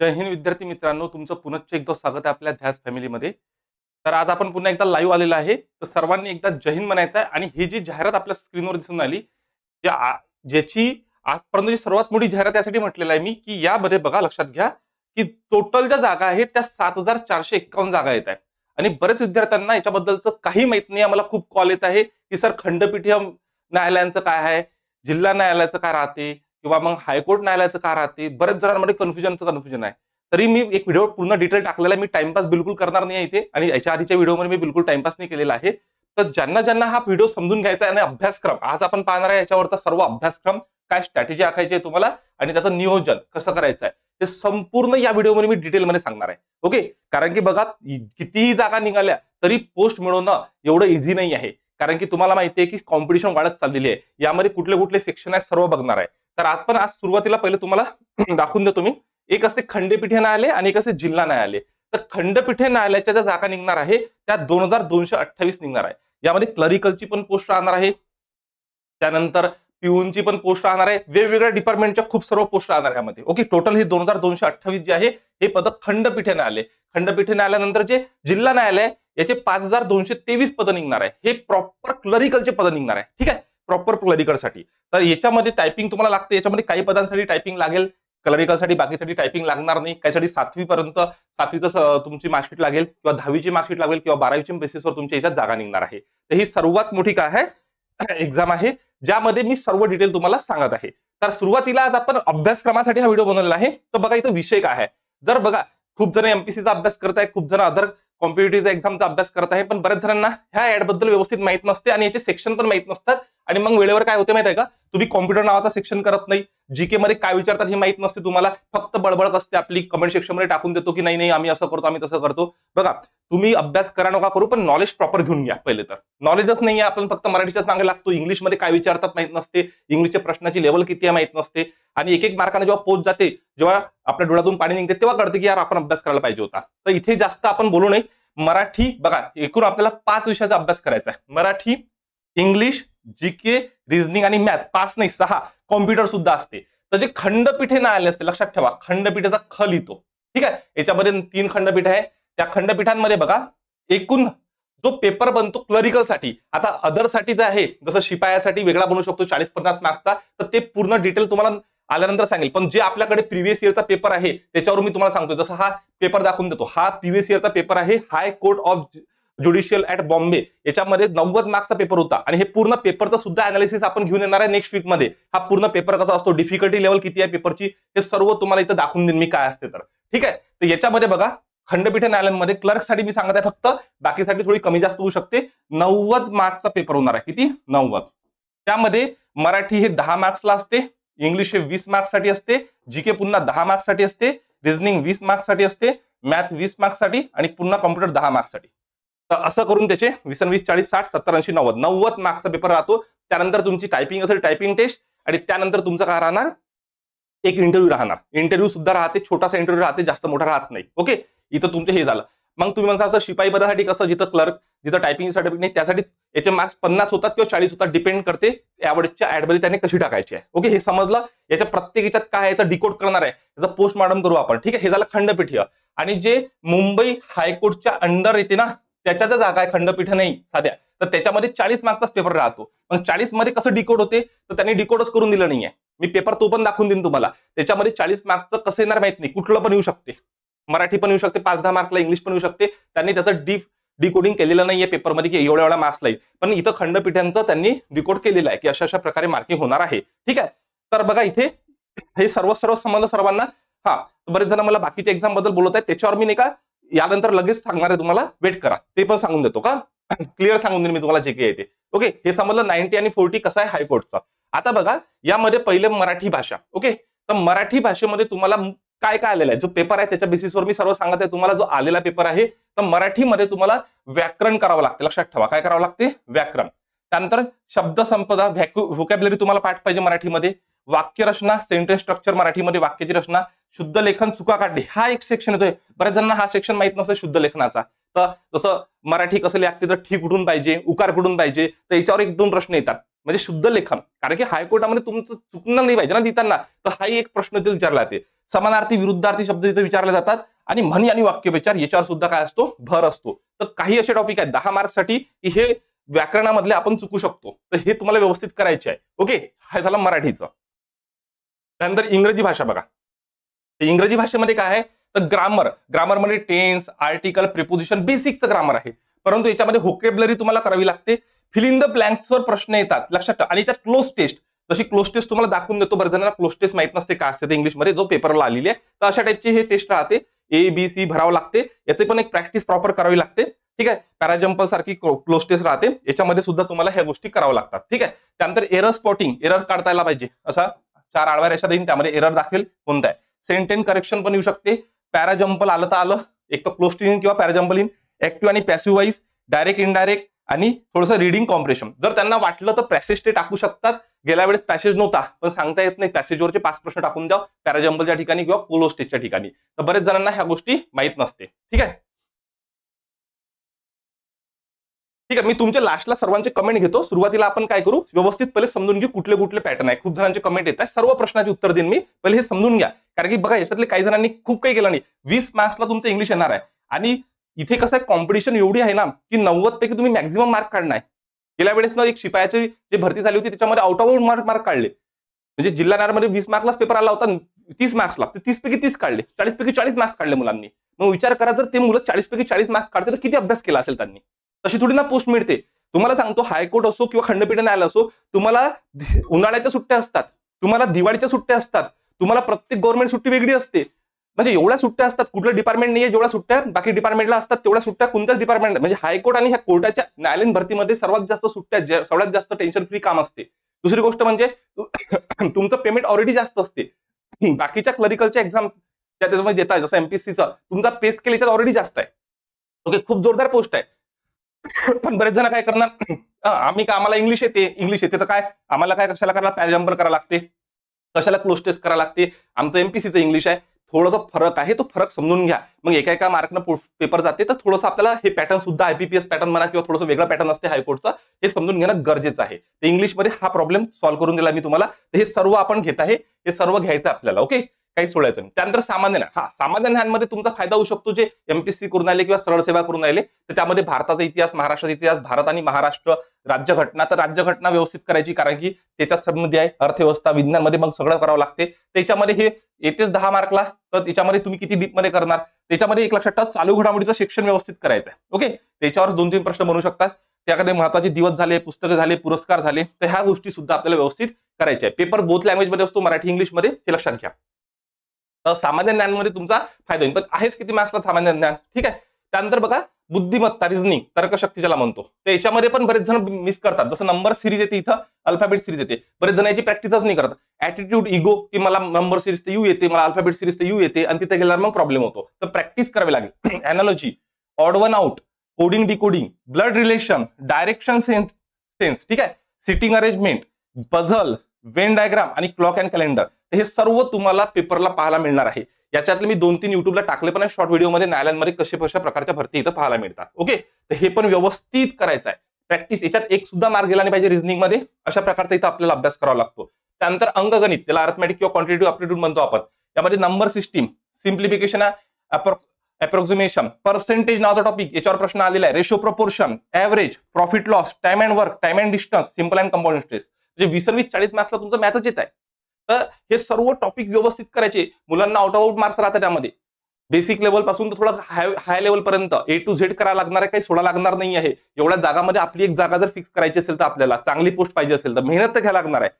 जय हिंद विद्यार्थी मित्रांनो तुमचं पुनश्च एकदा स्वागत आहे आपल्या ध्यास फॅमिलीमध्ये तर आज आपण पुन्हा एकदा लाईव्ह आलेला आहे. तर सर्वांनी एकदा जय हिंद म्हणायचं आहे आणि ही जी जाहिरात आपल्या स्क्रीनवर दिसून आली ज्याची आजपर्यंतची सर्वात मोठी जाहिरात यासाठी म्हटलेलं आहे मी की यामध्ये बघा लक्षात घ्या की टोटल ज्या जागा आहेत त्या सात हजार चारशे एक्कावन्न जागा येत आहेत. आणि बरेच विद्यार्थ्यांना याच्याबद्दलचं काही माहीत नाही आम्हाला खूप कॉल येत आहे की सर खंडपीठीय न्यायालयांचं काय आहे जिल्हा न्यायालयाचं काय राहते किंवा मग हायकोर्ट न्यायालयाचं का राहते? बऱ्याच जणांमध्ये कन्फ्युजनचं कन्फ्युजन आहे. तरी मी एक व्हिडिओ पूर्ण डिटेल टाकलेला आहे. मी टाइमपास बिलकुल करणार नाही इथे. आणि याच्या आधीच्या व्हिडिओमध्ये मी बिलकुल टाइमपास नाही केलेला आहे. तर ज्यांना ज्यांना हा व्हिडिओ समजून घ्यायचा आहे आणि अभ्यासक्रम आज आपण पाहणार आहे याच्यावरचा सर्व अभ्यासक्रम काय स्ट्रॅटेजी आखायची आहे तुम्हाला आणि त्याचं नियोजन कसं करायचं आहे ते संपूर्ण या व्हिडिओमध्ये मी डिटेलमध्ये सांगणार आहे. ओके कारण की बघा कितीही जागा निघाल्या तरी पोस्ट मिळवणं एवढं इझी नाही आहे. कारण की तुम्हाला माहिती आहे की कॉम्पिटिशन वाढत चाललेली आहे. यामध्ये कुठले कुठले सेक्शन आहे सर्व बघणार आहे. तर आपण आज सुरुवातीला पहिले तुम्हाला दाखवून देतो मी. एक असते खंडपीठे न्यायालय आणि एक असते जिल्हा न्यायालय. तर खंडपीठे न्यायालयाच्या ज्या जागा निघणार आहे त्या दोन हजार दोनशे अठ्ठावीस निघणार आहे. यामध्ये क्लरिकलची पण पोस्ट राहणार आहे. त्यानंतर पिऊनची पण पोस्ट राहणार आहे. वेगवेगळ्या डिपार्टमेंटच्या खूप सर्व पोस्ट राहणार आहे यामध्ये. ओके टोटल हे दोन हजार दोनशे अठ्ठावीस जे आहे हे पद खंडपीठे न्यायालय. खंडपीठे न्यायालयानंतर जे जिल्हा न्यायालय याचे पाच हजार दोनशे तेवीस पद निघणार आहे. हे प्रॉपर क्लरिकलचे पद निघणार आहे. ठीक आहे? प्रॉपर क्लरिकलसाठी तर याच्यामध्ये टायपिंग तुम्हाला लागते. याच्यामध्ये काही पदांसाठी टायपिंग लागेल. क्लरिकलसाठी बाकीसाठी टायपिंग लागणार नाही. काहीसाठी सातवीपर्यंत सातवीचं तुमची मार्कशीट लागेल किंवा दहावीची मार्कशीट लागेल किंवा बारावीच्या बेसिसवर तुमच्या याच्यात जागा निघणार आहे. तर ही सर्वात मोठी काय आहे? एक्झाम आहे. ज्यामध्ये मी सर्व डिटेल तुम्हाला सांगत आहे. तर सुरुवातीला आज आपण अभ्यासक्रमासाठी हा व्हिडिओ बनवलेला आहे. तर बघा इथं विषय काय आहे. जर बघा खूप जण एमपीसीचा अभ्यास करत आहे खूप जण अदर कॉम्पिटेटिव्ह एक्झामचा अभ्यास करत आहे पण बऱ्याच जणांना ह्या ऍडबद्दल व्यवस्थित माहीत नसते आणि याचे सेक्शन पण माहीत नसतात. आणि मग वेळेवर काय होते माहीत आहे का? तुम्ही कॉम्प्युटर नावाचा सेक्शन करत नाही. जीके मध्ये काय विचारतात हे माहीत नसते तुम्हाला. फक्त बळबळ असते आपली. कमेंट सेक्शनमध्ये टाकून देतो की नाही नाही आम्ही असं करतो आम्ही तसं करतो. बघा तुम्ही अभ्यास करा नका करू पण नॉलेज प्रॉपर घेऊन घ्या पहिले तर. नॉलेजच नाही आहे आपण फक्त मराठीच्याच मागे लागतो. इंग्लिशमध्ये काय विचारतात माहीत नसते. इंग्लिशच्या प्रश्नाची लेवल किती आहे माहीत नसते. आणि एक एक मार्काने जेव्हा पोच जाते जेव्हा आपल्या डोळ्यातून पाणी निघते तेव्हा कळते की यार आपण अभ्यास करायला पाहिजे होता. तर इथे जास्त आपण बोलू नये. मराठी बघा एकूण आपल्याला पाच विषयाचा अभ्यास करायचा आहे. मराठी इंग्लिश जीके रिझनिंग आणि मॅथ पाच नाही सहा. कॉम्प्युटर सुद्धा असते. तर जे खंडपीठे न्यायालय असते लक्षात ठेवा. खंडपीठाचा ख लिहितो ठीक आहे? याच्यामध्ये तीन खंडपीठ आहे. त्या खंडपीठांमध्ये बघा एकूण जो पेपर बनतो क्लरिकलसाठी. आता अदरसाठी जे आहे जसं शिपायासाठी वेगळा बनवू शकतो चाळीस पन्नास मार्क्सचा तर ते पूर्ण डिटेल तुम्हाला आल्यानंतर सांगेल. पण जे आपल्याकडे प्रिव्हियस इयरचा पेपर आहे त्याच्यावर मी तुम्हाला सांगतो जसं हा पेपर दाखवून देतो. हा प्रिव्हियस इयरचा पेपर आहे high court of judicial at Bombay याच्यामध्ये नव्वद मार्क्सचा पेपर होता. आणि हे पूर्ण पेपरचं सुद्धा अनालिसिस आपण घेऊन येणार आहे नेक्स्ट वीकमध्ये. हा पूर्ण पेपर कसा असतो? डिफिकल्टी लेवल किती आहे पेपरची हे सर्व तुम्हाला इथं दाखवून देईन मी काय असते तर. ठीक आहे? तर याच्यामध्ये बघा खंडपीठ न्यायालयामध्ये क्लर्कसाठी मी सांगत आहे फक्त बाकीसाठी थोडी कमी जास्त होऊ शकते. नव्वद मार्क्सचा पेपर होणार आहे. किती? नव्वद. त्यामध्ये मराठी हे दहा मार्क्सला असते. इंग्लिश हे वीस मार्क्ससाठी असते. जीके पुन्हा दहा मार्क्ससाठी असते. रिझनिंग वीस मार्क्ससाठी असते. मॅथ वीस मार्क्ससाठी आणि पुन्हा कॉम्प्युटर दहा मार्क्ससाठी असं करून त्याचे वीस वीस चाळीस साठ सत्तर ऐंशी नव्वद नव्वद मार्क्सचा पेपर राहतो. त्यानंतर तुमची टायपिंग असेल टायपिंग टेस्ट आणि त्यानंतर तुमचं काय राहणार? एक इंटरव्ह्यू राहणार. इंटरव्ह्यू सुद्धा राहते छोटासा इंटरव्ह्यू राहते जास्त मोठा राहत नाही. ओके इथं तुमचं हे झालं. मग तुम्ही म्हणता असं शिपाई पदासाठी कसं जिथं क्लर्क जिथं टायपिंग सर्टिफिकेट नाही त्यासाठी याचे मार्क्स पन्नास होतात किंवा चाळीस होतात डिपेंड करते यावेळेच्या ऍडमध्ये त्याने कशी टाकायची आहे? ओके हे समजलं? याच्या प्रत्येक याच्यात काय याचा डिकोड करणार आहे. याचा पोस्टमार्टम करू आपण. ठीक आहे? हे झालं खंडपीठीय. आणि जे मुंबई हायकोर्टच्या अंडर येते ना त्याच्या जागा आहे खंडपीठ नाही साध्या. तर त्याच्यामध्ये चाळीस मार्क्सचाच पेपर राहतो. मग चाळीसमध्ये कसं डिकोड होते? तर त्यांनी डिकोडच करून दिलं नाहीये. मी पेपर तो पण दाखवून देईन तुम्हाला. त्याच्यामध्ये चाळीस मार्क्सचं कसं येणार माहीत नाही. कुठलं पण येऊ शकते. मराठी पण येऊ शकते पाच दहा मार्कला इंग्लिश पण येऊ शकते. त्यांनी त्याचं डीप डिकोडिंग केलेलं नाहीये पेपरमध्ये की एवढ्या एवढ्या मार्क्स येईल. पण इथं खंडपीठांचं त्यांनी डिकोड केलेलं आहे की अशा अशा प्रकारे मार्किंग होणार आहे. ठीक आहे? तर बघा इथे हे सर्व सर्व समजलं सर्वांना? हा. बरेच जण मला बाकीच्या एक्झामबद्दल बोलत आहेत. त्याच्यावर मी नाही का यानंतर लगेच सांगणार आहे तुम्हाला वेट करा. ते पण सांगून देतो का? क्लिअर सांगून देईन मी तुम्हाला जे काही येते ते. ओके हे समजलं नाईन्टी आणि फोर्टी कसं आहे हायकोर्टचा. आता बघा यामध्ये पहिले मराठी भाषा. ओके तर मराठी भाषेमध्ये तुम्हाला काय काय आलेलं आहे? जो पेपर आहे त्याच्या बेसिसवर मी सर्व सांगत आहे. तुम्हाला जो आलेला पेपर आहे तर मराठीमध्ये तुम्हाला व्याकरण करावं लागते. लक्षात ठेवा. काय करावं लागते? व्याकरण. त्यानंतर शब्द संपदा व्होकॅबलरी तुम्हाला पाठ पाहिजे मराठीमध्ये. वाक्यरचना सेंटेन्स स्ट्रक्चर मराठीमध्ये वाक्याची रचना शुद्ध लेखन चुका काढणे हा एक सेक्शन येतोय. बऱ्याच जणांना हा सेक्शन माहीत नसतो शुद्ध लेखनाचा. तर जसं मराठी कसं लागते तर ठीक कुठून पाहिजे उकार कुठून पाहिजे तर याच्यावर एक दोन प्रश्न येतात. म्हणजे शुद्ध लेखन. कारण की हायकोर्टामध्ये तुमचं चुकणं नाही पाहिजे ना देताना. तर हाही एक प्रश्न ते विचारला जाते. समानार्थी विरुद्धार्थी शब्द तिथे विचारले जातात. आणि म्हणी आणि वाक्यविचार याच्यावर सुद्धा काय असतो? भर असतो. तर काही असे टॉपिक आहेत दहा मार्क्ससाठी की हे व्याकरणामधले आपण चुकू शकतो. तर हे तुम्हाला व्यवस्थित करायचे आहे. ओके हे झालं मराठीचं. त्यानंतर इंग्रजी भाषा बघा. इंग्रजी भाषेमध्ये काय आहे? तर ग्रामर ग्रामरमध्ये टेन्स आर्टिकल प्रिपोजिशन बेसिकचं ग्रामर आहे. परंतु याच्यामध्ये होकेबलरी तुम्हाला करावी लागते. फिलिंग द ब्लँक्सवर प्रश्न येतात. लक्षात ठेवा. आणि याच्यात क्लोज टेस्ट जशी क्लोज टेस्ट तुम्हाला दाखवून देतो बरं. जणांना क्लोज टेस्ट माहीत नसते काय असते ते इंग्लिशमध्ये जो पेपरला आलेली आहे तर अशा टाईपची हे टेस्ट राहते. ए बी सी भरावं लागते. याचे पण एक प्रॅक्टिस प्रॉपर करावी लागते. ठीक आहे? पॅराजम्पल सारखी क्लोज टेस्ट राहते. याच्यामध्ये सुद्धा तुम्हाला ह्या गोष्टी कराव्या लागतात. ठीक आहे? त्यानंतर एरर स्पॉटिंग एरर काढता यायला पाहिजे. असा चार आडव्या रेषा देईन त्यामध्ये एरर दाखवेल कोणता आहे? सेंटेन करेक्शन पण येऊ शकते. पॅराजम्पल आलं तर आलं. एक तर क्लोज इन किंवा पॅराजम्पल इन ऍक्टिव्ह आणि पॅसिव्ह वाईज डायरेक्ट इनडायरेक्ट आणि थोडंसं रिडिंग कॉम्प्रेशन जर त्यांना वाटलं तर पॅसेज ते टाकू शकतात. गेल्या वेळेस पॅसेज नव्हता पण सांगता येत नाही. पॅसेजवरचे पाच प्रश्न टाकून द्या. पॅराजम्पलच्या ठिकाणी किंवा कोलो स्टेजच्या ठिकाणी. तर बरेच जणांना ह्या गोष्टी माहीत नसते. ठीक आहे? ठीक आहे मी तुमच्या लास्टला सर्वांचे कमेंट घेतो. सुरुवातीला आपण काय करू? व्यवस्थित पहिले समजून घेऊ कुठले कुठले पॅटर्न आहे खूप जणांचे कमेंट येत आहे सर्व प्रश्नाची उत्तर देईन मी. पहिले हे समजून घ्या. कारण की बघा याच्यातले काही जणांनी खूप काही केलं नाही. वीस मार्क्सला तुमचं इंग्लिश येणार आहे. आणि इथे कसं आहे कॉम्पिटिशन एवढी आहे ना की नव्वद पैकी तुम्ही मॅक्झिमम मार्क काढणार. गेल्या वेळेस ना एक शिपायाची जी भरती झाली होती त्याच्यामध्ये आउट ऑफ मार्क मार्क काढले. म्हणजे जिल्हा न्यायालयामध्ये वीस मार्कलाच पेपर आला होता तीस मार्क्सला तर तीस पैकी तीस काढले. चाळीस पैकी चाळीस मार्क्स काढले मुलांनी. मग विचार करा जर ते मुलं चाळीस पैकी चाळीस मार्क्स काढते तर किती अभ्यास केला असेल त्यांनी? तशी थोडी ना पोस्ट मिळते. तुम्हाला सांगतो हायकोर्ट असो किंवा खंडपीठ न्यायालय असो तुम्हाला उन्हाळ्याच्या सुट्ट्या असतात तुम्हाला दिवाळीच्या सुट्ट्या असतात तुम्हाला प्रत्येक गव्हर्नमेंट सुट्टी वेगळी असते. म्हणजे एवढ्या सुट्ट्या असतात कुठलं डिपार्टमेंट नाही आहे जेवढ्या सुट्ट्या बाकी डिपार्टमेंटला असतात तेवढ्या सुट्ट्या कोणत्याच डिपार्टमेंट म्हणजे हायकोर्ट आणि ह्या कोर्टाच्या न्यायालयीन भरतीमध्ये सर्वात जास्त सुट्ट्या सर्वात जास्त टेन्शन फ्री काम असते. दुसरी गोष्ट म्हणजे तुमचं पेमेंट ऑलरेडी जास्त असते. बाकीच्या क्लरिकलच्या एक्झाम त्या त्याच्यामध्ये देतात जसं एमपीएससीचं तुमचा पे स्केल याच्यात ऑलरेडी जास्त आहे. ओके खूप जोरदार पोस्ट आहे. पण बरेच जण काय करणार? आम्ही का आम्हाला इंग्लिश येते? इंग्लिश येते तर काय? आम्हाला काय कशाला करायला पॅजंबर करायला लागते. कशाला क्लोज टेस्ट करायला लागते? आमचं एमपीसीचं इंग्लिश आहे. थोडासा फरक आहे तो फरक समजून घ्या. मग एका एका मार्कनं पेपर जाते तर थोडंसं आपल्याला हे पॅटर्न सुद्धा आयपीपीएस पॅटर्न म्हणा किंवा थोडंसं वेगळं पॅटर्न असते हायकोर्टचा हे समजून घेणं गरजेचं आहे. तर इंग्लिशमध्ये हा प्रॉब्लेम सॉल्व्ह करून दिला मी तुम्हाला. हे सर्व आपण घेत आहे. हे सर्व घ्यायचं आपल्याला ओके काही सोडायचं नाही. त्यानंतर सामान्य ज्ञान. हा सामान्य ज्ञानमध्ये तुमचा फायदा होऊ शकतो जे एमपीसी करून आले किंवा सरळ सेवा करून आले तर त्यामध्ये भारताचा इतिहास महाराष्ट्राचा इतिहास भारत आणि महाराष्ट्र राज्यघटना तर राज्यघटना व्यवस्थित करायची कारण की त्याच्यात संबंधी आहे अर्थव्यवस्था विज्ञानमध्ये मग सगळं करावं लागते. त्याच्यामध्ये हे येतेच दहा मार्कला तर त्याच्यामध्ये तुम्ही किती डीपमध्ये करणार? त्याच्यामध्ये एक लक्षात ठेवा चालू घडामोडीचं शिक्षण व्यवस्थित करायचं आहे ओके? त्याच्यावर दोन तीन प्रश्न बनवू शकतात. त्याकडे महत्त्वाचे दिवस झाले पुस्तकं झाले पुरस्कार झाले तर ह्या गोष्टी सुद्धा आपल्याला व्यवस्थित करायच्या आहे पेपर बोथ लँग्वेजमध्ये असतो मराठी इंग्लिशमध्ये हे लक्षात घ्या. सामान्य ज्ञानमध्ये तुमचा फायदा होईल. पण आहेच किती मार्क्सला सामान्य ज्ञान? ठीक आहे. त्यानंतर बघा बुद्धिमत्ता रिझनिंग तर्कशक्ती ज्याला म्हणतो. तर याच्यामध्ये पण बरेच जण मिस करतात. जसं नंबर सिरीज येते इथं अल्फाबेट सिरीज येते. बरेच जण याची प्रॅक्टिसच नाही करत. ऍटिट्यूड इगो की मला नंबर सिरीज ते यू येते मला अल्फाबेट सिरीज ते यू येते आणि तिथे गेल्यावर मग प्रॉब्लेम होतो. तर प्रॅक्टिस करावी लागेल. Analogy odd one out coding decoding blood relation direction sense ठीक आहे? Sitting arrangement puzzle Venn diagram आणि क्लॉक अँड कॅलेंडर हे सर्व तुम्हाला पेपरला पाहायला मिळणार आहे. याच्यातले मी दोन तीन युट्यूबला टाकले पण शॉर्ट व्हिडिओमध्ये न्यायालयांमध्ये कशा कशा प्रकारच्या भरती इथं पाहायला मिळतात. ओके तर हे पण व्यवस्थित करायचं आहे प्रॅक्टिस याच्यात एक सुद्धा मार्ग गेला नाही पाहिजे रिझनिंगमध्ये. अशा प्रकारचा इथं आपल्याला अभ्यास करावा लागतो. त्यानंतर अंकगणित त्याला अर्थमॅटिक किंवा क्वांटिटेटिव्ह अप्टिट्यूड म्हणतो आपण. त्यामध्ये number system simplification approximation percentage नावाचा टॉपिक याच्यावर प्रश्न आलेला आहे. Ratio proportion average profit loss time and work time and distance simple and compound interest म्हणजे वीस वीस चाळीस मार्क्सला तुमचं मॅथच येत आहे. तर हे सर्व टॉपिक व्यवस्थित करायचे. मुलांना आउट ऑफ आउट मार्क्स राहतात त्यामध्ये बेसिक लेवलपासून तर थोडं हाय हाय लेवल पर्यंत. ए टू झेड करायला लागणार आहे काही सोडा लागणार नाही आहे. एवढ्या जागामध्ये आपली एक जागा जर फिक्स करायची असेल तर आपल्याला चांगली पोस्ट पाहिजे असेल तर मेहनत तर घ्यायला लागणार आहे.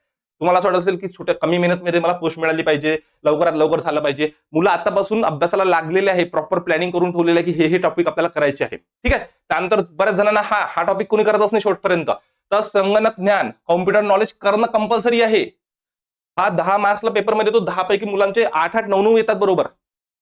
तुम्हाला असं वाटत असेल की छोट्या कमी मेहनतमध्ये मला पोस्ट मिळाली पाहिजे लवकरात लवकर झालं पाहिजे. मुलं आतापासून अभ्यासाला लागलेले आहे प्रॉपर प्लॅनिंग करून ठेवलेलं आहे की हे हे टॉपिक आपल्याला करायचे आहे. ठीक आहे? त्यानंतर बऱ्याच जणांना हा हा टॉपिक कोणी करतच नाही शेवटपर्यंत तर संगणक ज्ञान कॉम्प्युटर नॉलेज करणं कंपल्सरी आहे. हा दहा मार्क्सला पेपरमध्ये तो दहा पैकी मुलांचे आठ आठ नऊ नऊ येतात बरोबर.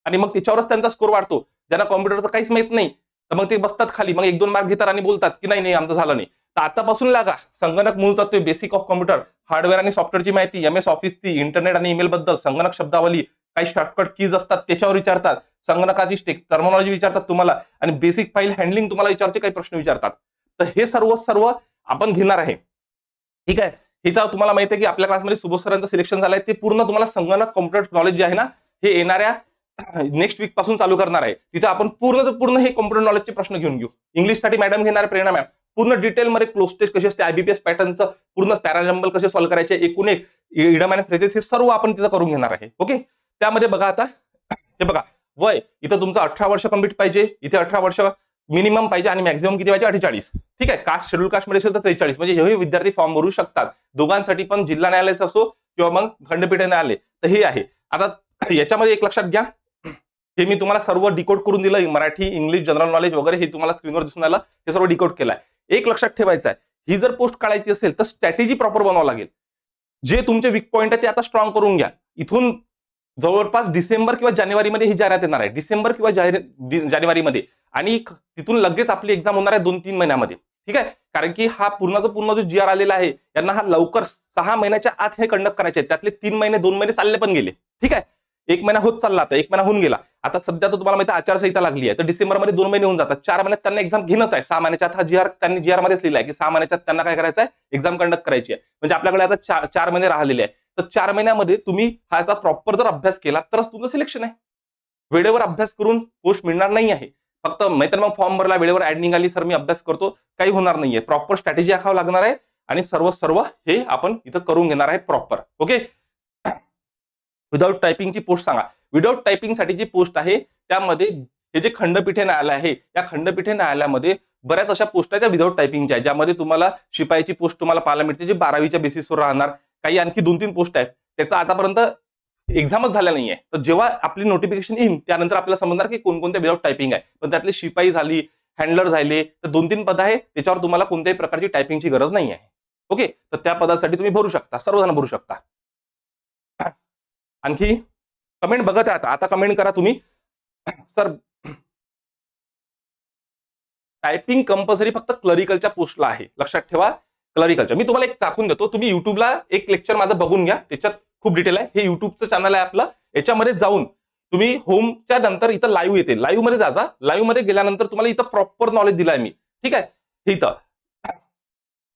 आणि मग त्याच्यावरच त्यांचा स्कोर वाढतो. ज्यांना कॉम्प्युटरचं काहीच माहीत नाही तर मग ते बसतात खाली. मग एक दोन मार्क घेतात आणि बोलतात की नाही नाही आमचं झालं नाही. तर आतापासून लागा. संगणक मूलतत्व बेसिक ऑफ कॉम्प्युटर हार्डवेअर आणि सॉफ्टवेअरची माहिती एम एस ऑफिसची इंटरनेट आणि ईमेल बद्दल संगणक शब्दावली काही शॉर्टकट कीज असतात त्याच्यावर विचारतात. संगणकाची स्टेक टर्मोलॉजी विचारतात तुम्हाला. आणि बेसिक फाईल हँडलिंग तुम्हाला विचारचे काही प्रश्न विचारतात. तर हे सर्व सर्व आपण घेणार आहे. ठीक आहे? हिचा तुम्हाला माहिती आहे की आपल्या क्लासमध्ये सुबोध सरांचं सिलेक्शन झालंय. ते पूर्ण तुम्हाला संगणक कॉम्प्युटर नॉलेज जे आहे ना हे येणाऱ्या नेक्स्ट वीकपासून चालू करणार आहे. तिथे आपण पूर्ण पूर्ण हे कॉम्प्युटर नॉलेजचे प्रश्न घेऊन घेऊ. इंग्लिशसाठी मॅडम घेणार प्रेरणा मॅम पूर्ण डिटेलमध्ये क्लोज टेस्ट कशी असते आयबीपीएस पॅटर्नचं पूर्ण पॅराजम्बल कसे सॉल्व्ह करायचे एकूण एक इडम आणि फ्रेजेस हे सर्व आपण तिथं करून घेणार आहे. ओके त्यामध्ये बघा आता हे बघा वय इथं तुमचं अठरा वर्ष कंप्लीट पाहिजे. इथे अठरा वर्ष मिनिमम पाहिजे आणि मॅक्झिमम किती पाहिजे? अठ्ठेचाळीस. ठीक आहे? कास्ट शेड्यूल कास्टमध्ये असेल तर त्रेचाळीस. म्हणजे हे विद्यार्थी फॉर्म भरू शकतात. दोघांसाठी पण जिल्हा न्यायालयाचं असो किंवा मग खंडपीठ न्यायालय. तर हे आहे. आता याच्यामध्ये एक लक्षात घ्या. हे मी तुम्हाला सर्व डिकोड करून दिलं. मराठी इंग्लिश जनरल नॉलेज वगैरे हे तुम्हाला स्क्रीनवर दिसून आलं. हे सर्व डिकोड केलंय. एक लक्षात ठेवायचं आहे ही जर पोस्ट काढायची असेल तर स्ट्रॅटेजी प्रॉपर बनवावं लागेल. जे तुमचे वीक पॉईंट आहे ते आता स्ट्रॉंग करून घ्या. इथून जवळपास डिसेंबर किंवा जानेवारीमध्ये ही जाहिरात येणार आहे. डिसेंबर किंवा जानेवारीमध्ये. आणि तिथून लगेच आपली एक्झाम होणार आहे दोन तीन महिन्यामध्ये. ठीक आहे? कारण की हा पूर्णचा पूर्ण जो जी आर आलेला आहे यांना हा लवकर सहा महिन्याच्या आत हे कंडक्ट करायचे त्यातले तीन महिने दोन महिने चालले पण गेले. ठीक आहे? एक महिना होत चालला आता एक महिना होऊन गेला. आता सध्या तर तुम्हाला माहिती आचारसंहिता लागली आहे. तर डिसेंबरमध्ये दोन महिने होऊन जातात. चार महिन्यात त्यांना एक्झाम घेणंच आहे. सहा महिन्याच्या हा जी आर त्यांनी जी आर मध्येच लिहिला आहे की सहा महिन्याच्या त्यांना काय करायचं आहे? एक्झाम कंडक्ट करायची आहे. म्हणजे आपल्याकडे आता चार चार महिने राहिलेले आहे तर चार महिन्यामध्ये तुम्ही हा याचा प्रॉपर जर अभ्यास केला तरच तुमचं सिलेक्शन आहे. वेळेवर अभ्यास करून पोस्ट मिळणार नाही आहे. फक्त नाहीतर मग फॉर्म भरला वेळेवर ऍड निघाली सर मी अभ्यास करतो काही होणार नाहीये. प्रॉपर स्ट्रॅटेजी आखावं लागणार आहे आणि सर्व सर्व हे आपण इथं करून घेणार आहे प्रॉपर ओके विदाऊट टायपिंगची पोस्ट सांगा. विदाऊट टायपिंगसाठी जी पोस्ट आहे त्यामध्ये हे जे खंडपीठे न्यायालय आहे या खंडपीठे न्यायालयामध्ये बऱ्याच अशा पोस्ट आहेत त्या विदाऊट टायपिंगच्या आहेत ज्यामध्ये तुम्हाला शिपाईची पोस्ट तुम्हाला पाहायला मिळते जी बारावीच्या बेसिसवर राहणार काही आणखी दोन तीन पोस्ट आहेत. त्याचा आतापर्यंत एक्झामच झाल्या नाहीये. तर जेव्हा आपली नोटिफिकेशन येईल त्यानंतर आपल्याला समजणार की कोणकोणत्या विदाउट टायपिंग आहे. पण त्यातले शिपाई झाली हँडलर झाले तर दोन तीन पद आहे त्याच्यावर तुम्हाला कोणत्याही प्रकारची टायपिंगची गरज नाही आहे ओके तर त्या पदासाठी तुम्ही भरू शकता सर्वजण भरू शकता. आणखी कमेंट बघत आहे आता आता कमेंट करा तुम्ही. सर टायपिंग कंपल्सरी फक्त क्लरिकलच्या पोस्टला आहे. लक्षात ठेवा क्लरिकलच्या मी तुम्हाला एक दाखवून देतो. तुम्ही युट्यूबला एक लेक्चर माझं बघून घ्या. त्याच्यात खूप डिटेल आहे. हे युट्यूबचं चॅनल आहे आपलं. याच्यामध्ये जाऊन तुम्ही होमच्या नंतर इथं लाईव्ह येते. लाईव्हमध्ये जाजा लाईव्हमध्ये गेल्यानंतर तुम्हाला इथं प्रॉपर नॉलेज दिलाय मी. ठीक आहे? इथं.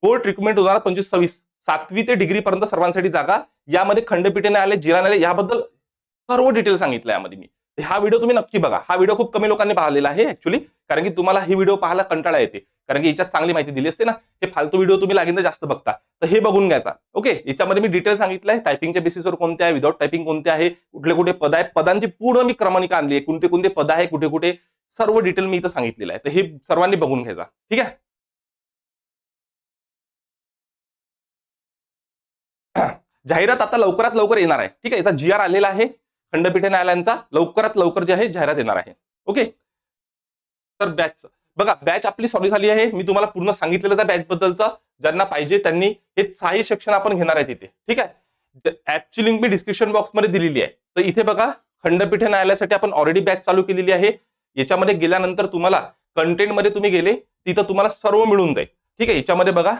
कोर्ट रिक्रुटमेंट होणार पंचवीस सव्वीस सातवी ते डिग्री पर्यंत सर्वांसाठी जागा. यामध्ये खंडपीठे न्यायालय जिल्हा न्यायालय याबद्दल सर्व डिटेल सांगितलं यामध्ये मी. हा व्हिडिओ तुम्ही नक्की बघा. हा व्हिडिओ खूप कमी लोकांनी पाहिलेला आहे ऍक्च्युली कारण की तुम्हाला ही व्हिडिओ पाहायला कंटाळा येते. कारण की याच्यात चांगली माहिती दिली असते ना. हे फालतू व्हिडिओ तुम्ही लागेल जास्त बघता. तर हे बघून घ्यायचा. ओके याच्यामध्ये मी डिटेल सांगितलंय. टायपिंगच्या बेसिसवर कोणते आहे? विदाउट टायपिंग कोणते आहे? कुठले कुठे पद आहे? पदांची पूर्ण मी क्रमानिका आणली आहे. कोणते कोणते पद आहे? कुठे कुठे? सर्व डिटेल मी इथं सांगितलेलं आहे. तर हे सर्वांनी बघून घ्यायचा. ठीक आहे? जाहिरात आता लवकरात लवकर येणार आहे. ठीक आहे? याचा जी आर आलेला आहे. खंडपीठ न्यायालयांचा लवकरात लवकर जे आहे जाहिरात येणार आहे. ओके तर बॅच बघा बॅच आपली सॉरी झाली आहे. मी तुम्हाला पूर्ण सांगितलेलं त्या बॅच बद्दलचं. ज्यांना पाहिजे त्यांनी हे सहाही सेक्शन आपण घेणार आहे तिथे ठीक आहे? ऍपची लिंक मी डिस्क्रिप्शन बॉक्समध्ये दिलेली आहे. तर इथे बघा खंडपीठ न्यायालयासाठी आपण ऑलरेडी बॅच चालू केलेली आहे. याच्यामध्ये गेल्यानंतर तुम्हाला कंटेंटमध्ये तुम्ही गेले तिथं तुम्हाला सर्व मिळून जाईल. ठीक आहे? याच्यामध्ये बघा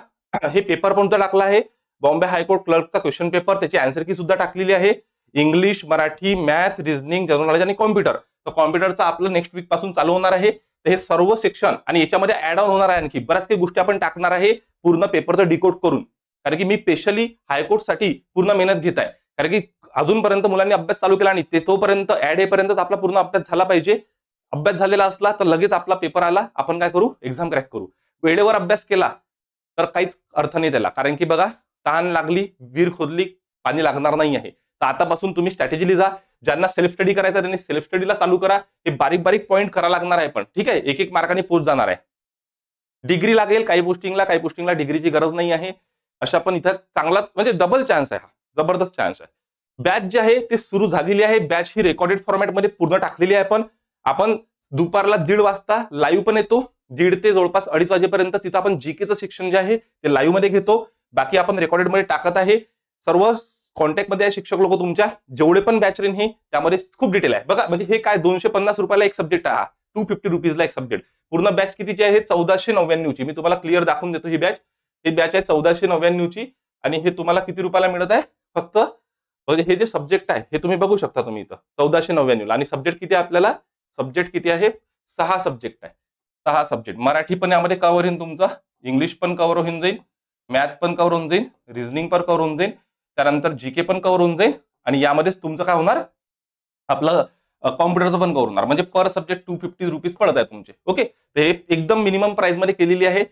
हे पेपर पण टाकला आहे? बॉम्बे हायकोर्ट क्लर्कचा क्वेश्चन पेपर त्याची अँसर की सुद्धा टाकलेली आहे. English Marathi math reasoning general knowledge आणि कॉम्प्युटर तर कॉम्प्युटरचं आपलं नेक्स्ट वीकपासून चालू होणार आहे. तर हे सर्व सेक्शन आणि याच्यामध्ये ऍड ऑन होणार आहे आणखी. बऱ्याच काही गोष्टी आपण टाकणार आहे पूर्ण पेपरचं डिकोड करून. कारण की मी स्पेशली हायकोर्टसाठी पूर्ण मेहनत घेत आहे. कारण की अजूनपर्यंत मुलांनी अभ्यास चालू केला आणि ते तोपर्यंत ऍड येपर्यंतच आपला पूर्ण अभ्यास झाला पाहिजे. अभ्यास झालेला असला तर लगेच आपला पेपर आला. आपण काय करू? एक्झाम क्रॅक करू. वेळेवर अभ्यास केला तर काहीच अर्थ नाही त्याला. कारण की बघा तहान लागली वीर खोदली पाणी लागणार नाही आहे. तर आतापासून तुम्ही स्ट्रॅटेजी लिहा ज्यांना सेल्फ स्टडी करायचं त्यांनी सेल्फ स्टडीला चालू करा. हे बारीक बारीक पॉईंट करा लागणार आहे पण. ठीक आहे? एक एक मार्काने पोस्ट जाणार आहे. डिग्री लागेल काही पोस्टिंगला काही पोस्टिंगला डिग्रीची गरज नाही आहे. अशा पण इथं चांगला म्हणजे डबल चान्स आहे हा. जबरदस्त चान्स आहे. बॅच जे आहे ते सुरू झालेली आहे. बॅच ही रेकॉर्डेड फॉर्मॅटमध्ये पूर्ण टाकलेली आहे पण. आपण दुपारला दीड वाजता लाईव्ह पण येतो. दीड ते जवळपास अडीच वाजेपर्यंत तिथं आपण जीकेचं शिक्षण जे आहे ते लाईव्हमध्ये घेतो. बाकी आपण रेकॉर्डेडमध्ये टाकत आहे. सर्व कॉन्टॅक्टमध्ये आहे शिक्षक लोक तुमच्या जेवढे पण बॅच रेन हे त्यामध्ये खूप डिटेल आहे. बघा म्हणजे हे काय दोनशे पन्नास रुपयाला एक सब्जेक्ट आहे टू फिफ्टी रुपीजला एक सब्जेक्ट पूर्ण बॅच कितीची आहे? चौदाशे नव्याण्णवची. मी तुम्हाला क्लिअर दाखवून देतो ही बॅच ही बॅच आहे चौदाशे नव्याण्णवची आणि हे तुम्हाला किती रुपयाला मिळत आहे? फक्त म्हणजे हे जे सब्जेक्ट आहे हे तुम्ही बघू शकता तुम्ही इथं. चौदाशे नव्याण्णव आणि सब्जेक्ट किती आहे आपल्याला? सब्जेक्ट किती आहे? सहा सब्जेक्ट आहे. सहा सब्जेक्ट मराठी पण यामध्ये कव्हर होईल तुमचा. इंग्लिश पण कव्हर होऊन जाईल मॅथ पण कव्हर होऊन जाईल रिझनिंग पण कव्हर होऊन जाईल त्यानंतर जी के पण कव्हर होऊन जाईल आणि यामध्येच तुमचं काय होणार? आपलं कॉम्प्युटरचं पण करून म्हणजे per subject two fifty rupees पडत आहे तुमचे. ओके हे एकदम मिनिमम प्राइसमध्ये केलेली आहे.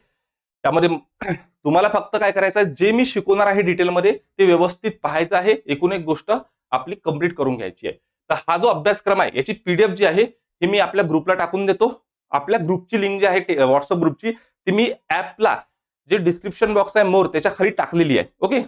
त्यामध्ये तुम्हाला फक्त काय करायचं आहे जे मी शिकवणार आहे डिटेलमध्ये ते व्यवस्थित पाहायचं आहे. एकूण एक गोष्ट आपली कंप्लीट करून घ्यायची आहे. तर हा जो अभ्यासक्रम आहे याची पीडीएफ जी आहे हे मी आपल्या ग्रुपला टाकून देतो. आपल्या ग्रुपची लिंक जी आहे व्हॉट्सअप ग्रुपची ती मी ऍपला जे डिस्क्रिप्शन बॉक्स आहे मोर त्याच्याखाली टाकलेली आहे. ओके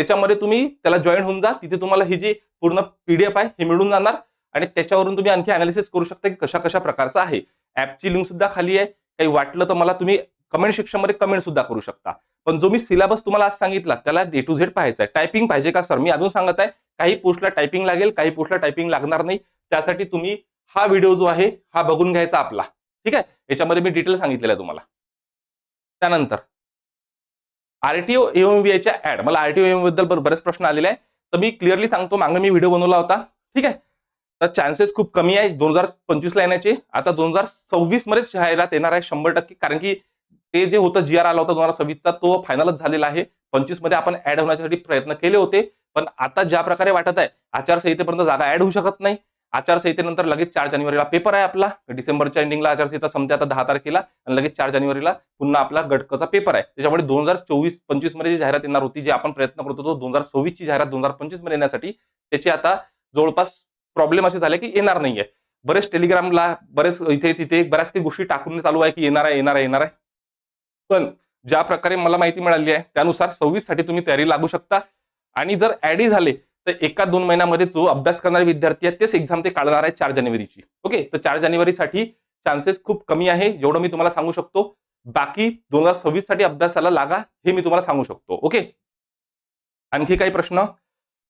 त्याच्यामध्ये तुम्ही त्याला जॉईन होऊन जा. तिथे तुम्हाला ही जी पूर्ण पीडीएफ आहे हे मिळून जाणार. आणि त्याच्यावरून तुम्ही आणखी अनालिसिस करू शकता की कशा कशा प्रकारचा आहे. ऍपची लिंक सुद्धा खाली आहे. काही वाटलं तर मला तुम्ही कमेंट सेक्शनमध्ये कमेंट सुद्धा करू शकता. पण जो मी सिलेबस तुम्हाला आज सांगितला त्याला डे टू झेड पाहायचा आहे टायपिंग पाहिजे का सर मी अजून सांगत आहे काही पोस्टला टायपिंग लागेल काही पोस्टला टायपिंग लागणार नाही. त्यासाठी तुम्ही हा व्हिडिओ जो आहे हा बघून घ्यायचा आपला. ठीक आहे? याच्यामध्ये मी डिटेल सांगितलेला आहे तुम्हाला. त्यानंतर आरटीओ एमबीआयच्या ऍड मला आरटीओ एमबद्दल बरेच प्रश्न आलेले आहे तर मी क्लिअरली सांगतो मागे मी व्हिडिओ बनवला होता. ठीक आहे? तर चान्सेस खूप कमी आहे. दोन हजार पंचवीसला येण्याचे. आता दोन हजार सव्वीस मध्येच जाहिरात येणार आहे शंभर टक्के. कारण की ते जे होतं जी आर आला होता दोन हजार सव्वीसचा तो फायनलच झालेला आहे. पंचवीसमध्ये आपण ऍड होण्यासाठी प्रयत्न केले होते. पण आता ज्या प्रकारे वाटत आहे आचारसंहितेपर्यंत जागा ऍड होऊ शकत नाही. आचारसंहितेनंतर लगेच चार जानेवारीला पेपर आहे आपला. डिसेंबरच्या एंडिंगला आचारसंहिता संपते आता दहा तारखेला. आणि लगेच चार जानेवारीला पुन्हा आपला गटकचा पेपर आहे. त्याच्यामुळे दोन हजार चोवीस पंचवीसमध्ये जी जाहिरात येणार होती जी आपण प्रयत्न करत होतो दोन हजार सव्वीस ची जाहिरात दोन हजार पंचवीसमध्ये येण्यासाठी त्याची आता जवळपास प्रॉब्लेम असे झाले की येणार नाहीये. बरेच टेलिग्रामला बरेच इथे तिथे बऱ्याच काही गोष्टी टाकून चालू आहे की येणार आहे येणार आहे येणार आहे. पण ज्या प्रकारे मला माहिती मिळाली आहे त्यानुसार सव्वीससाठी तुम्ही तयारी लागू शकता. आणि जर ऍडी झाले तर एका दोन महिन्यामध्ये जो अभ्यास करणारे विद्यार्थी आहेत तेच एक्झाम ते काढणार आहे चार जानेवारीची. ओके? तर चार जानेवारीसाठी चान्सेस खूप कमी आहे एवढं मी तुम्हाला सांगू शकतो. बाकी दोन हजार सव्वीससाठी अभ्यासाला लागा हे मी तुम्हाला सांगू शकतो. ओके? आणखी काही प्रश्न?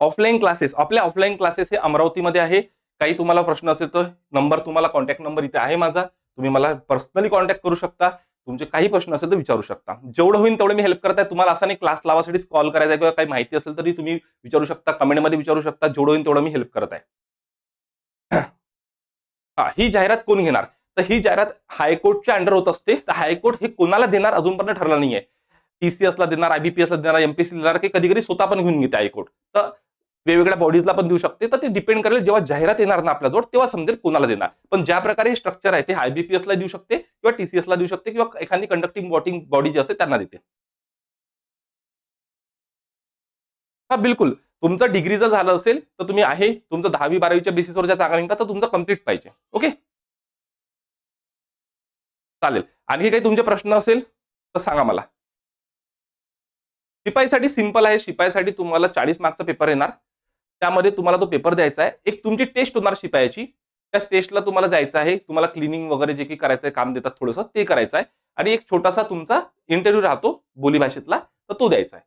ऑफलाईन क्लासेस आपले ऑफलाईन क्लासेस हे अमरावतीमध्ये आहे. काही तुम्हाला प्रश्न असेल तर नंबर तुम्हाला कॉन्टॅक्ट नंबर इथे आहे माझा. तुम्ही मला पर्सनली कॉन्टॅक्ट करू शकता. तुमचे काही प्रश्न असेल तर विचारू शकता. जेवढं होईल तेवढं मी हेल्प करत आहे. तुम्हाला असा नाही क्लास लावासाठी कॉल करायचा किंवा काही माहिती असेल तरी तुम्ही विचारू शकता. कमेंटमध्ये विचारू शकता. जेवढं होईल तेवढं मी हेल्प करत आहे. हा ही जाहिरात कोण घेणार? तर ही जाहिरात हायकोर्टच्या अंडर होत असते. तर हायकोर्ट हे कोणाला देणार अजूनपर्यंत ठरलं नाहीये. टीसीएसला देणार आयबीपीएसला देणार एमपीसी देणार की कधी कधी स्वतः पण घेऊन घेते हायकोर्ट. तर वेगवेगळ्या बॉडीजला पण देऊ शकते. तर ते डिपेंड करेल जेव्हा जाहिरात येणार ना आपल्याजवळ तेव्हा समजेल कोणाला देणार. पण ज्या प्रकारे स्ट्रक्चर आहे ते आयबीपीएसला देऊ शकते किंवा टीसीएसला देऊ शकते किंवा एखादी कंडक्टिंग वॉटिंग बॉडी जी असते त्यांना देते. हा बिलकुल. तुमचं डिग्री जर झालं असेल तर तुम्ही आहे. तुमचं दहावी बारावीच्या बेसिसवर ज्या जागा निघतात तर तुमचं कंप्लीट पाहिजे. ओके चालेल. आणखी काही तुमचे प्रश्न असेल तर सांगा मला. शिपाईसाठी सिंपल आहे. शिपाईसाठी तुम्हाला चाळीस मार्क्सचा पेपर येणार. त्यामध्ये तुम्हाला तो पेपर द्यायचा आहे एक तुमची टेस्ट होणार शिपायाची. त्या टेस्टला तुम्हाला जायचं आहे तुम्हाला क्लिनिंग वगैरे जे काही करायचं आहे काम देतात थोडंसं ते करायचं आहे. आणि एक छोटासा तुमचा इंटरव्ह्यू राहतो बोलीभाषेतला तर तो द्यायचा आहे.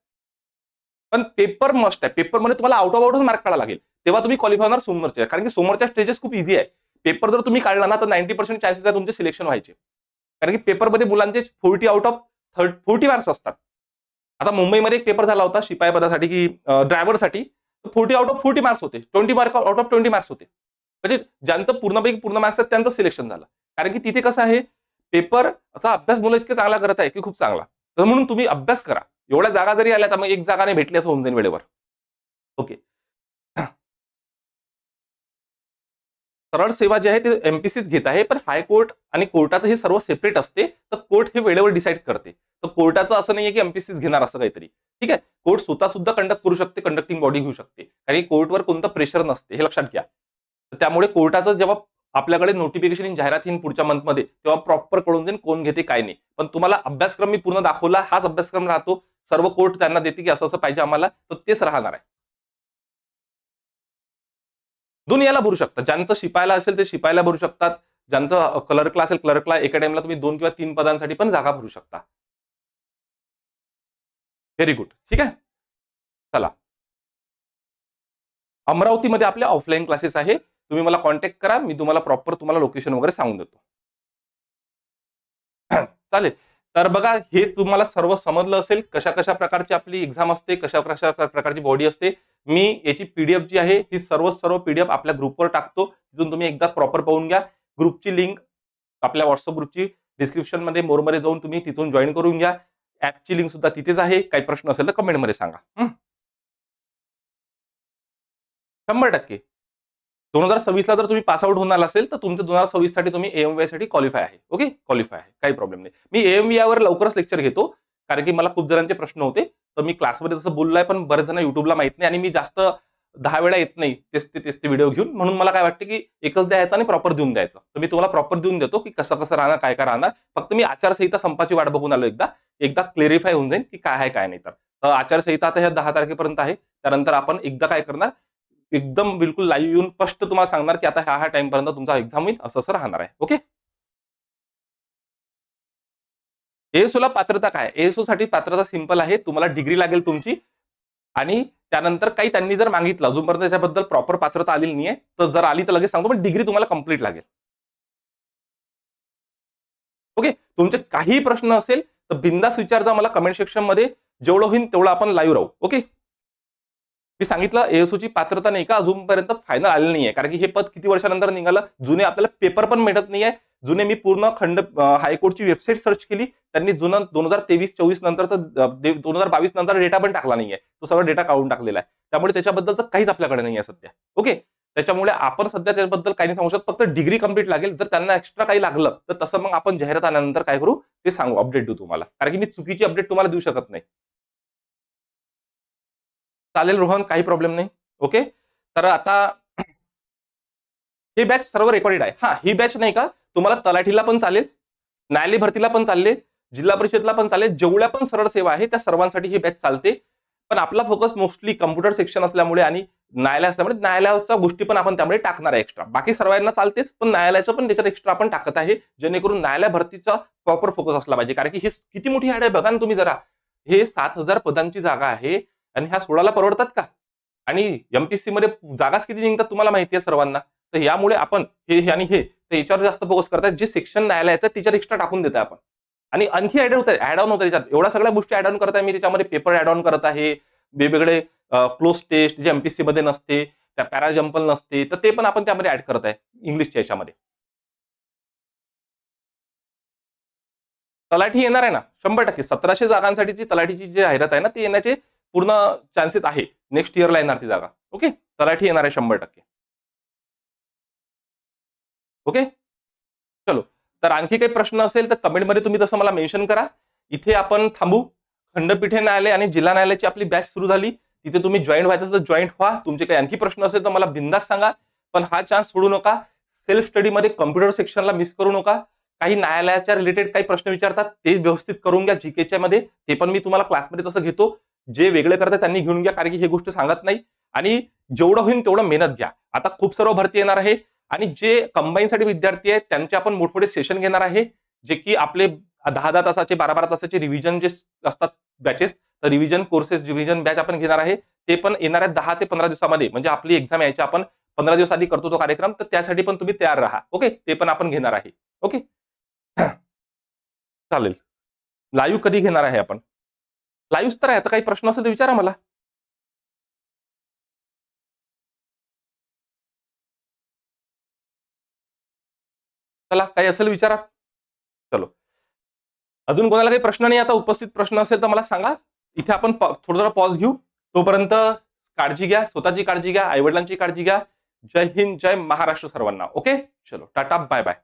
पण पेपर मस्ट आहे. पेपरमध्ये तुम्हाला आउट ऑफ आउटच मार्क काढायला लागेल. तेव्हा तुम्ही क्वालिफाय होणार सोमवारच्या. कारण की समोरच्या स्टेजेस खूप इझी आहे. पेपर जर तुम्ही काढला ना तर नाईन्टी पर्सेंट चान्सेस आहे तुमचे सिलेक्शन व्हायचे. कारण की पेपरमध्ये मुलांचे forty out of third forty marks असतात. आता मुंबईमध्ये एक पेपर झाला होता शिपाई पदासाठी की ड्रायव्हरसाठी forty out of forty marks होते. Twenty mark out of twenty marks होते. म्हणजे ज्यांचं पूर्णपैकी पूर्ण मार्क्स आहेत त्यांचं सिलेक्शन झालं. कारण की तिथे कसं आहे पेपर असा अभ्यास मुलं इतके चांगला करत आहे की खूप चांगला. तर म्हणून तुम्ही अभ्यास करा. एवढ्या जागा जरी आल्या तर मग एक जागा नाही भेटली असं होऊन जाईल वेळेवर. ओके सरळ सेवा जी आहे ते एमपीसीच घेत आहे पण हायकोर्ट आणि कोर्टाचं हे सर्व सेपरेट असते तर कोर्ट हे वेळेवर डिसाईड करते. तर कोर्टाचं असं नाहीये की एमपीसीच घेणार असं काहीतरी. ठीक आहे? कोर्ट स्वतः सुद्धा कंडक्ट करू शकते कंडक्टिंग बॉडी घेऊ शकते. कारण कोर्टवर कोणतं प्रेशर नसते हे लक्षात घ्या. त्यामुळे कोर्टाचं जेव्हा आपल्याकडे नोटिफिकेशन इन जाहिरात येईन पुढच्या मंथमध्ये तेव्हा प्रॉपर कळून देईन कोण घेते काय नाही. पण तुम्हाला अभ्यासक्रम मी पूर्ण दाखवला हाच अभ्यासक्रम राहतो. सर्व कोर्ट त्यांना देते की असं असं पाहिजे आम्हाला तर तेच राहणार आहे. दोन्ही याला भरू शकतात. ज्यांचं शिपायला असेल ते शिपायला भरू शकतात. ज्यांचं क्लर्कला असेल क्लर्कला एका टाइमला तुम्ही दोन किंवा तीन पदांसाठी पण जागा भरू शकता. व्हेरी गुड ठीक आहे? चला. अमरावतीमध्ये आपले ऑफलाईन क्लासेस आहे. तुम्ही मला कॉन्टॅक्ट करा. मी तुम्हाला प्रॉपर तुम्हाला लोकेशन वगैरे सांगून देतो. चालेल. तर बघा हे तुम्हाला सर्व समजलं असेल कशा कशा प्रकारची आपली एक्झाम असते कशा कशा प्रकारची बॉडी असते. मी याची पीडीएफ जी आहे ती सर्व सर्व पीडीएफ आपल्या ग्रुपवर टाकतो. तिथून तुम्ही एकदा प्रॉपर पाहून घ्या. ग्रुपची लिंक आपल्या व्हॉट्सअप ग्रुपची डिस्क्रिप्शनमध्ये मोरमध्ये जाऊन तुम्ही तिथून जॉईन करून घ्या. ऍपची लिंक सुद्धा तिथेच आहे. काही प्रश्न असेल तर कमेंटमध्ये सांगा. शंभर टक्के. दोन हजार सव्वीसला जर तुम्ही पासआउट होणार असेल तर तुमचं दोन हजार सव्वीससाठी तुम्ही एएमवायसाठी क्वालिफाय आहे. ओके क्वालिफाय आहे. काही प्रॉब्लेम नाही. मी एएमव्ही लवकरच लेक्चर घेतो कारण की मला खूप जणांचे प्रश्न होते. तर मी क्लासमध्ये जसं बोललाय पण बरेच जण युट्यूबला माहीत नाही आणि मी जास्त दहा वेळा येत नाही तेच ते तेच ते व्हिडिओ घेऊन. म्हणून मला काय वाटतं की एकच द्यायचं आणि प्रॉपर देऊन द्यायचं. तर मी तुम्हाला प्रॉपर देऊन देतो की कसं कसं राहणार काय काय राहणार. फक्त मी आचारसंहिता संपाची वाट बघून आलो एकदा. एकदा क्लेरिफाय होऊन जाईल की काय आहे काय नाही. तर आचारसंहिता आता ह्या दहा तारखेपर्यंत आहे. त्यानंतर आपण एकदा काय करणार? एकदम बिलकुल लाईव्ह येऊन स्पष्ट तुम्हाला सांगणार की आता ह्या ह्या टाइमपर्यंत तुमचा एक्झाम होईल असं असं राहणार आहे. ओके एएसओ ला पात्रता काय? एएसओ साठी पात्रता सिंपल आहे. तुम्हाला डिग्री लागेल तुमची. आणि त्यानंतर काही त्यांनी जर मागितलं अजूनपर्यंत त्याच्याबद्दल प्रॉपर पात्रता आलेली नाहीये तर जर आली तर लगेच सांगतो पण डिग्री तुम्हाला कंप्लीट लागेल. ओके तुमचे काही प्रश्न असेल तर बिंदास विचारजा मला कमेंट सेक्शनमध्ये. जेवढं होईल तेवढं आपण लाईव्ह राहू. ओके मी सांगितलं एएसओची ची पात्रता नाही का अजूनपर्यंत फायनल आलेली नाहीये. कारण की हे पद किती वर्षानंतर निघालं? जुने आपल्याला पेपर पण मिळत नाहीये. जुने मी पूर्ण खंड हायकोर्टची वेबसाईट सर्च केली. त्यांनी जुनं दोन हजार तेवीस चोवीस नंतरचा दोन हजार बावीस नंतर डेटा पण टाकला नाहीये. तो सगळा डेटा काढून टाकलेला आहे. त्यामुळे त्याच्याबद्दलचं काहीच आपल्याकडे नाही आहे सध्या. ओके त्याच्यामुळे आपण सध्या त्याबद्दल काही नाही सांगू शकत. फक्त डिग्री कंप्लीट लागेल. जर त्यांना एक्स्ट्रा काही लागलं तर तसं मग आपण जाहिरात आल्यानंतर काय करू? ते सांगू अपडेट देऊ तुम्हाला. कारण की मी चुकीची अपडेट तुम्हाला देऊ शकत नाही. चालेल रोहन काही प्रॉब्लेम नाही. ओके तर आता ही बॅच सर्व रेकॉर्डेड आहे. हा ही बॅच नाही का? तुम्हाला तलाठीला पण चालेल न्यायालय भरतीला पण चालले जिल्हा परिषदला पण चालेल जेवढ्या पण सरळ सेवा आहे त्या सर्वांसाठी ही बॅच चालते. पण आपला फोकस मोस्टली कम्प्युटर सेक्शन असल्यामुळे आणि न्यायालय असल्यामुळे न्यायालयाच्या गोष्टी पण आपण त्यामुळे टाकणार आहे एक्स्ट्रा बाकी सर्वांना चालतेच पण न्यायालयाचं पण त्याच्यात एक्स्ट्रा आपण टाकत आहे जेणेकरून न्यायालय भरतीचा प्रॉपर फोकस असला पाहिजे. कारण की हे किती मोठी ॲड आहे बघा ना तुम्ही जरा. हे सात हजार पदांची जागा आहे. आणि ह्या सोळाला परवडतात का? आणि एमपीसी मध्ये जागाच किती निघतात तुम्हाला माहिती आहे सर्वांना? तर यामुळे आपण हे आणि हे तर याच्यावर जास्त फोकस करतात जे सेक्शन न्यायालयाचं आहे, त्याच्यावर एक्स्ट्रा टाकून देत आपण. आणि आणखी ऍड होत ऍड ऑन होतं त्याच्यात. एवढ्या सगळ्या गोष्टी ऍड ऑन करत आहे मी. त्याच्यामध्ये पेपर ऍड ऑन करत आहे. वेगवेगळे क्लोज टेस्ट जे एमपीसी मध्ये नसते त्या पॅराजम्पल नसते तर ते पण आपण त्यामध्ये ऍड करत आहे. इंग्लिशच्या याच्यामध्ये. तलाठी येणार आहे ना? शंभर टक्के. सतराशे जागांसाठीची तलाठीची जी जाहिरात आहे ना ती येण्याचे पूर्ण चान्सेस आहे. नेक्स्ट इयरला येणार ती जागा. ओके तलाठी येणार आहे शंभर टक्के. ओके चलो. तर आणखी काही प्रश्न असेल तर कमेंटमध्ये तुम्ही तसं मला मेन्शन करा. इथे आपण थांबू. खंडपीठे न्यायालय आणि जिल्हा न्यायालयाची आपली बॅच सुरू झाली. तिथे तुम्ही जॉईंट व्हायचं तर जॉईंट व्हा. तुमचे काही आणखी प्रश्न असेल तर मला बिंदास सांगा. पण हा चान्स सोडू नका. सेल्फ स्टडीमध्ये कम्प्युटर सेक्शनला मिस करू नका. काही न्यायालयाच्या रिलेटेड काही प्रश्न विचारतात ते व्यवस्थित करून घ्या जीकेच्या मध्ये. ते पण मी तुम्हाला क्लासमध्ये तसं घेतो. जे वेगळे करतात त्यांनी घेऊन घ्या कारण की हे गोष्ट सांगत नाही. आणि जेवढं होईल तेवढं मेहनत घ्या. आता खूप सर्व भरती येणार आहे. आणि जे कंबाईनसाठी विद्यार्थी आहेत त्यांचे आपण मोठमोठे सेशन घेणार आहे जे की आपले दहा दहा तासाचे बारा बारा तासाचे रिव्हिजन जे असतात बॅचेस तर रिव्हिजन कोर्सेस रिव्हिजन बॅच आपण घेणार आहे. ते पण येणाऱ्या दहा ते पंधरा दिवसामध्ये. म्हणजे आपली एक्झाम यायची आपण पंधरा दिवस आधी करतो तो कार्यक्रम तर त्यासाठी पण तुम्ही तयार राहा. ओके ते पण आपण घेणार आहे. ओके चालेल. लाईव्ह कधी घेणार आहे आपण? लाईव्ह तर आहे आता काही प्रश्न असेल तर विचारा मला. चला काही असेल विचारा. चलो. अजून कोणाला काही प्रश्न नाही आता उपस्थित प्रश्न असेल तर मला सांगा. इथे आपण थोडं थोडा पॉज घेऊ. तोपर्यंत काळजी घ्या स्वतःची काळजी घ्या आईवडिलांची काळजी घ्या. जय हिंद जय महाराष्ट्र सर्वांना. ओके चलो टाटा बाय बाय